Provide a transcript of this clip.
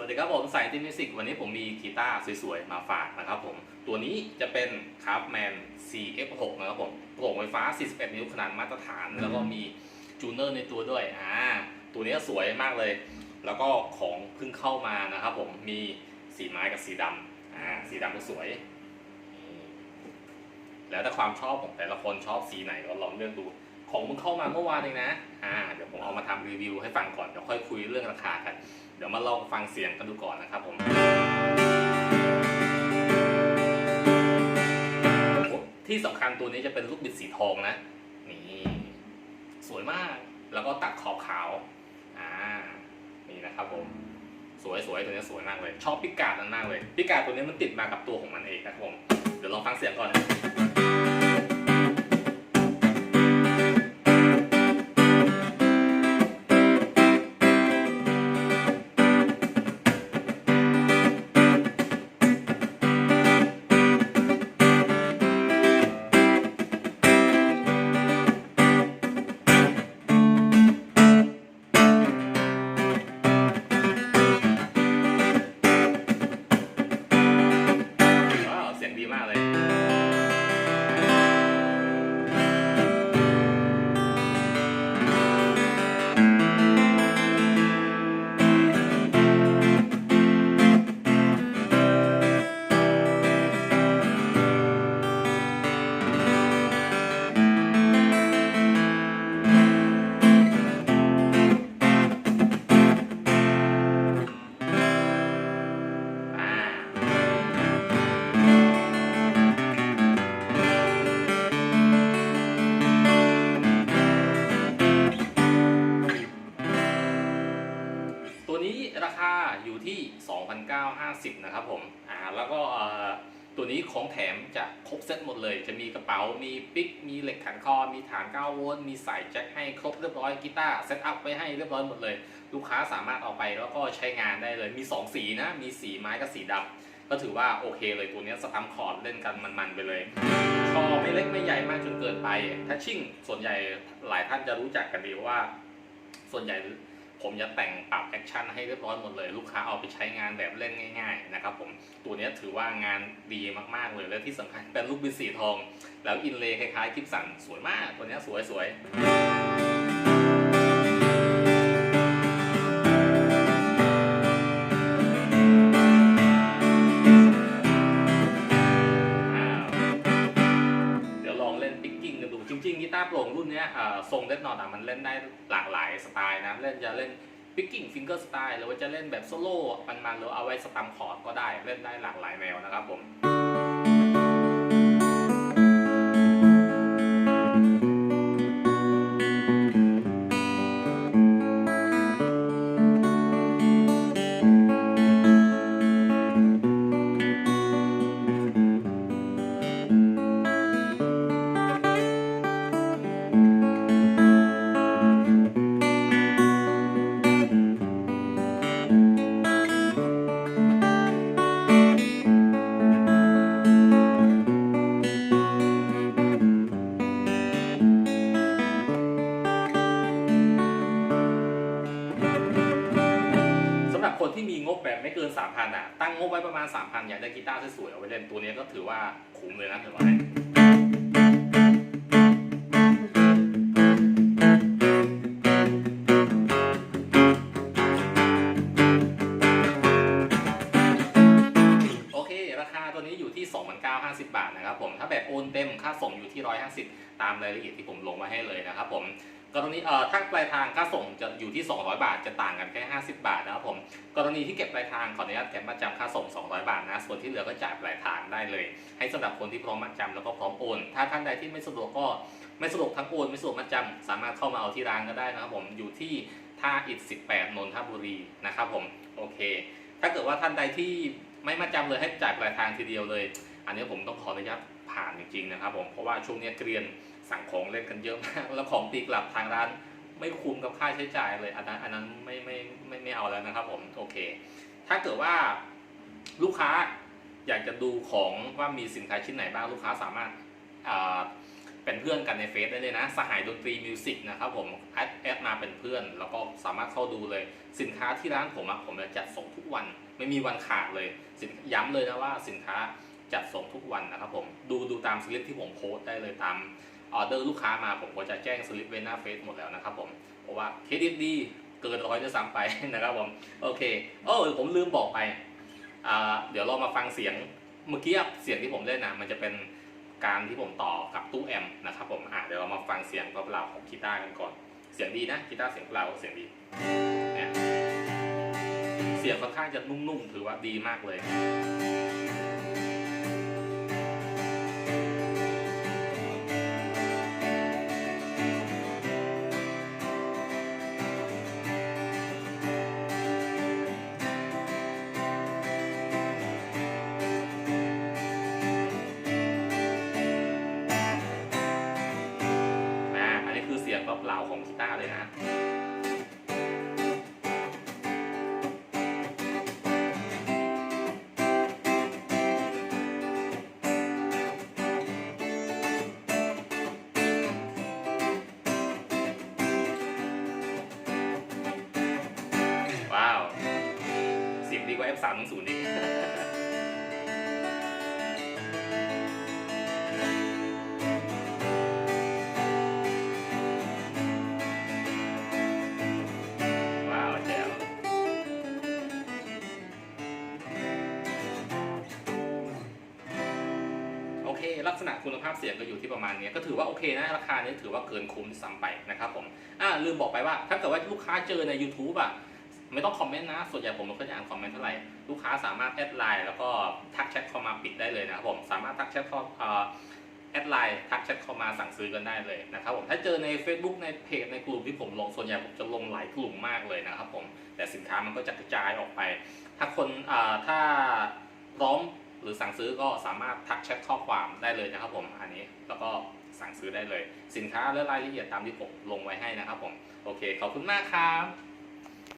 สวัสดีครับผมสายติมิวสิกวันนี้ผมมีกีตาร์สวยๆ มาฝากนะครับผม ตัวนี้จะเป็น Craftman CF6 นะครับผมโปร่งไฟฟ้า 41 นิ้วขนาดมาตรฐาน แล้วก็มีจูเนอร์ในตัวด้วยอ่าตัวนี้สวยมากเลย แล้วก็ของเพิ่งเข้ามานะครับผมมีสีไม้กับสีดำอ่าสีดำก็สวยนี่แล้วแต่ความชอบของแต่ละคนชอบสีไหนก็ลองเลือกดู ของมึงเข้ามาเมื่อวานเองนะ อ่า เดี๋ยวผมเอามาทำรีวิวให้ฟังก่อน เดี๋ยวค่อยคุยเรื่องราคากัน เดี๋ยวมาลองฟังเสียงกันดูก่อนนะครับผมที่สำคัญตัวนี้จะเป็นลูกบิดสีทองนะ นี่ สวยมาก แล้วก็ตัดขอบขาว อ่า นี่นะครับผม สวยสวยตัวนี้สวยมากเลย ชอบพิกาดมันมากเลย พิกาดตัวนี้มันติดมากับตัวของมันเองนะครับผม เดี๋ยวลองฟังเสียงก่อน 50นะครับผมอ่าแล้วก็ตัวนี้ของแถมจะครบเซตหมดเลย จะมีกระเป๋ามีปิกมีเหล็กขันคอ มีฐาน9โวลต์มีสายแจ็คให้ครบเรียบร้อยกีตาร์เซตอัพไว้ให้เรียบร้อยหมดเลย ลูกค้าสามารถเอาไปแล้วก็ใช้งานได้เลยมี 2 สีนะ มีสีไม้กับสีดำก็ถือว่าโอเคเลยตัวนี้สตัมคอร์ดเล่นกันมันๆไปเลยคอไม่เล็กไม่ใหญ่มากจนเกินไปถ้าชิ่งส่วนใหญ่หลายท่านจะรู้จักกันดีว่า ส่วนใหญ่ ผมจะแต่งปรับแอคชั่นให้เรียบร้อยหมดเลย ลูกค้าเอาไปใช้งานแบบเล่นง่าย ๆ นะครับผมตัวนี้ถือว่างานดีมากๆเลยและที่สำคัญเป็นลูกบินสีทอง แล้วอินเลย์คล้ายๆคลิปสันสวยมากตัวนี้สวยๆ ทรงเล็ดนอตอะมันเล่นได้หลากหลายสไตล์นะ เล่นจะเล่นพิกกิ้งฟิงเกอร์สไตล์หรือว่าจะเล่นแบบโซโล่มันๆหรือเอาไว้สตัมคอร์ดก็ได้เล่นได้หลากหลายแนวนะครับผม แบบไม่เกินอะ ตั้งงบไว้ประมาณ3,000อยากได้กีตาร์สวยๆเอาไว้เล่นตัวนี้ก็ถือว่าคุ้มเลยนะถือว่าโอเคราคาตัวนี้อยู่ที่2950 บาทนะครับผม ถ้าแบบโอนเต็มค่าส่งอยู่ที่ 150 ตามรายละเอียดที่ผมลงไว้ให้เลยนะครับผม กรณีเอ่อถ้าปลายทางค่าส่งจะอยู่ที่ 200 บาท จะต่างกันแค่ 50 บาทนะครับผม กรณีที่เก็บปลายทางขออนุญาตเก็บมาจำค่าส่ง 200 บาทนะ ส่วนที่เหลือก็จ่ายปลายทางได้เลย ให้สำหรับคนที่พร้อมมัดจำแล้วก็พร้อมโอน ถ้าท่านใดที่ไม่สะดวกก็ไม่สะดวกทั้งโอนไม่สะดวกมัดจำสามารถเข้ามาเอาที่ร้านก็ได้นะครับผม อยู่ที่ท่าอิฐ18 นนทบุรีนะครับผม โอเค ถ้าเกิดว่าท่านใดที่ไม่มัดจำเลยให้จ่ายปลายทางทีเดียวเลย อันนี้ผมต้องขออนุญาตผ่านจริงๆนะครับผม เพราะว่าช่วงนี้เกรียน สั่งของเล่นกันเยอะมาก แล้วของตีกลับทางร้านไม่คุ้มกับค่าใช้จ่ายเลย อันนั้นอันนั้นไม่ไม่ไม่ไม่เอาแล้วนะครับผมโอเค ถ้าเกิดว่าลูกค้าอยากจะดูของว่ามีสินค้าชิ้นไหนบ้างลูกค้าสามารถเป็นเพื่อนกันในเฟซได้เลยนะ สหายดนตรีมิวสิกนะครับผมแอดแอดมาเป็นเพื่อน แล้วก็สามารถเข้าดูเลย สินค้าที่ร้านผมอะผมจะจัดส่งทุกวัน ไม่มีวันขาดเลยย้ำเลยนะว่าสินค้าจัดส่งทุกวันนะครับผมดูดูตามสลิปที่ผมโพสต์ได้เลยตาม ออเดอร์ลูกค้ามาผมก็จะแจ้งสลิปไว้หน้าเฟซหมดแล้วนะครับผม เพราะว่าเครดิตดีเกินร้อยจะซ้ำไปนะครับผม โอเคเออผมลืมบอกไปอ่าเดี๋ยวเรามาฟังเสียงเมื่อกี้เสียงที่ผมเล่นนะมันจะเป็นการที่ผมต่อกับตู้แอมป์นะครับผมอะเดี๋ยวเรามาฟังเสียงเปล่าของกีตาร์กันก่อน เสียงดีนะกีตาร์เสียงเปล่าเสียงดีเนี่ยเสียงค่อนข้างจะนุ่มๆถือว่าดีมากเลย M300 ดิว้าวแจ๋วโอเค ลักษณะคุณภาพเสียงก็อยู่ที่ประมาณนี้ ก็ถือว่าโอเคนะ ราคานี้ถือว่าเกินคุ้มซ้ำไปนะครับผม อ่าลืมบอกไปว่า ถ้าเกิดว่าลูกค้าเจอใน YouTube อะ ไม่ต้องคอมเมนต์นะ ส่วนใหญ่ผมไม่ค่อยจะอ่านคอมเมนต์เท่าไหร่ ลูกค้าสามารถแอดไลน์แล้วก็ทักแชทเข้ามาปิดได้เลยนะครับผม สามารถทักแชทเข้าแอดไลน์ทักแชทเข้ามาสั่งซื้อกันได้เลยนะครับผม ถ้าเจอใน Facebook ในเพจในกลุ่มที่ผมลง ส่วนใหญ่ผมจะลงหลายกลุ่มมากเลยนะครับผม แต่สินค้ามันก็จะกระจายออกไป ถ้าคนถ้าพร้อมหรือสั่งซื้อก็สามารถทักแชทข้อความได้เลยนะครับผม อันนี้แล้วก็สั่งซื้อได้เลย สินค้าและรายละเอียดตามที่ผมลงไว้ให้นะครับผม โอเค ขอบคุณมากครับ